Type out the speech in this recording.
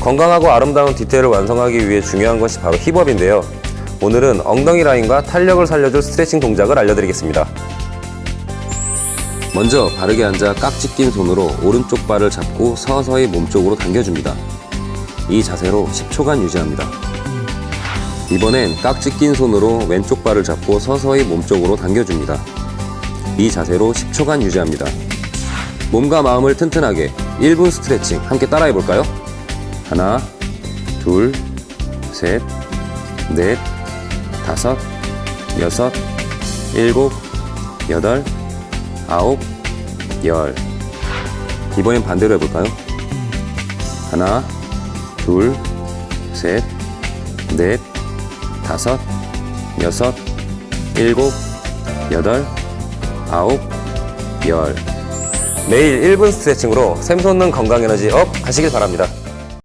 건강하고 아름다운 뒤태를 완성하기 위해 중요한 것이 바로 힙업인데요. 오늘은 엉덩이 라인과 탄력을 살려줄 스트레칭 동작을 알려드리겠습니다. 먼저 바르게 앉아 깍지 낀 손으로 오른쪽 발을 잡고 서서히 몸쪽으로 당겨줍니다. 이 자세로 10초간 유지합니다. 이번엔 깍지 낀 손으로 왼쪽 발을 잡고 서서히 몸쪽으로 당겨줍니다. 이 자세로 10초간 유지합니다. 몸과 마음을 튼튼하게 1분 스트레칭 함께 따라해 볼까요? 하나, 둘, 셋, 넷, 다섯, 여섯, 일곱, 여덟, 아홉, 열. 이번엔 반대로 해볼까요? 하나, 둘, 셋, 넷, 다섯, 여섯, 일곱, 여덟, 아홉, 열. 매일 1분 스트레칭으로 샘솟는 건강 에너지 업 하시길 바랍니다.